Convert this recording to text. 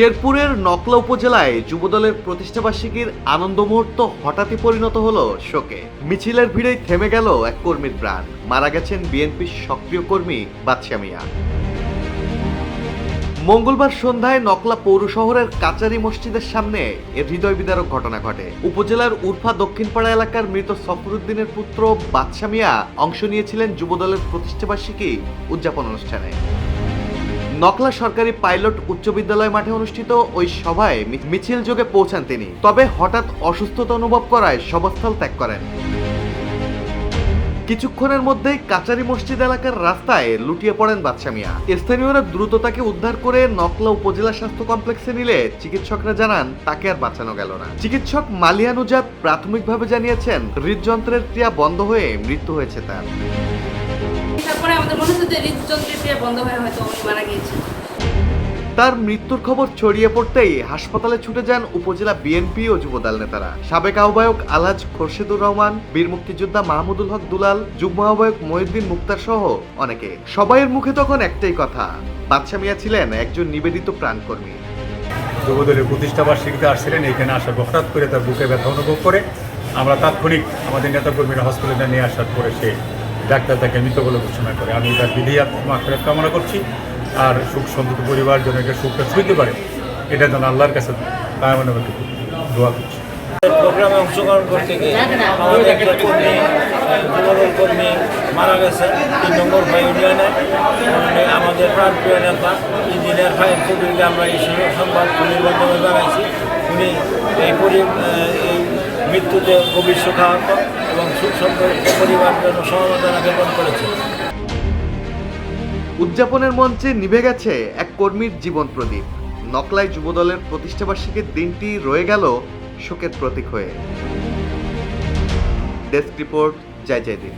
শেরপুরের নকলা উপজেলায় যুবদলের প্রতিষ্ঠাবার্ষিকীর আনন্দ মুহূর্ত হঠাৎই পরিণত হলো শোকে। মিছিলের ভিড়ে থেমে গেল এক কর্মীর প্রাণ। মারা গেছেন বিএনপির সক্রিয় কর্মী বাদশা মিয়া। মঙ্গলবার সন্ধ্যায় নকলা পৌর শহরের কাচারি মসজিদের সামনে এ হৃদয় বিদারক ঘটনা ঘটে। উপজেলার উরফা দক্ষিণপাড়া এলাকার মৃত সফরুদ্দিনের পুত্র বাদশা মিয়া অংশ নিয়েছিলেন যুবদলের প্রতিষ্ঠাবার্ষিকী উদযাপন অনুষ্ঠানে। নকলা সরকারি পাইলট উচ্চ বিদ্যালয় মাঠে অনুষ্ঠিত ওই সভায় মিছিল যোগে পৌঁছান তিনি। তবে হঠাৎ অসুস্থতা অনুভব করায় সভাস্থল ত্যাগ করেন। কিছুক্ষণের মধ্যেই কাচারি মসজিদ এলাকার রাস্তায় লুটিয়ে পড়েন বাদশা মিয়া। স্থানীয়রা দ্রুত তাকে উদ্ধার করে নকলা উপজেলা স্বাস্থ্য কমপ্লেক্সে নিলে চিকিৎসকরা জানান, তাকে আর বাঁচানো গেল না। চিকিৎসক মালিয়ানুজাত প্রাথমিকভাবে জানিয়েছেন, হৃদযন্ত্রের ক্রিয়া বন্ধ হয়ে মৃত্যু হয়েছে তার। তারপরে আমাদের মনে হচ্ছে যে হৃদযন্ত্রের বন্ধ হয়ে হয়তো উনি মারা গিয়েছেন। তার মৃত্যুর খবর ছড়িয়ে পড়তেই হাসপাতালে ছুটে যান উপজেলা বিএনপি ও যুবদল নেতারা। সাবেক আহ্বায়ক আলহাজ খোরশেদুর রহমান বীর মুক্তিযোদ্ধা মাহমুদুল হক দুলাল যুগ্ম আহ্বায়ক মহিউদ্দিন মুক্তার সহ অনেকে। সবাইয়ের মুখে তখন একটাই কথা বাদশা মিয়া ছিলেন একজন নিবেদিত প্রাণকর্মী। যুবদলের প্রতিষ্ঠা বার্ষিকীতে আসছিলেন এখানে আসার পর হঠাৎ করে তার বুকে ব্যথা অনুভব করে। আমরা তাৎক্ষণিক আমাদের নেতাকর্মীরা হসপিটালে নিয়ে আসার পরে সে ডাক্তার তাকে মৃত বলে ঘোষণা করে। আমি তার বিধিয়াত মাফেরত কামনা করছি। আর সুখ সন্তত পরিবার এটা সুখটা ছুঁতে পারে, এটা যেন আল্লাহর কাছে দোয়া করছি। প্রোগ্রামে অংশগ্রহণ করতে গিয়ে আমাদের একটা কর্মী কর্মী মারা তিন নম্বর ভাই আমাদের ইঞ্জিনিয়ার কবিরকে আমরা এই সংবাদ এই পরি এই মৃত্যুতে গভীর এবং উদযাপনের মঞ্চে নিভে গেছে এক কর্মীর জীবন প্রদীপ। নকলায় যুবদলের প্রতিষ্ঠাবার্ষিকীর দিনটি রয়ে গেল শোকের প্রতীক হয়ে। ডেস্ক রিপোর্ট, জয় জয় দিন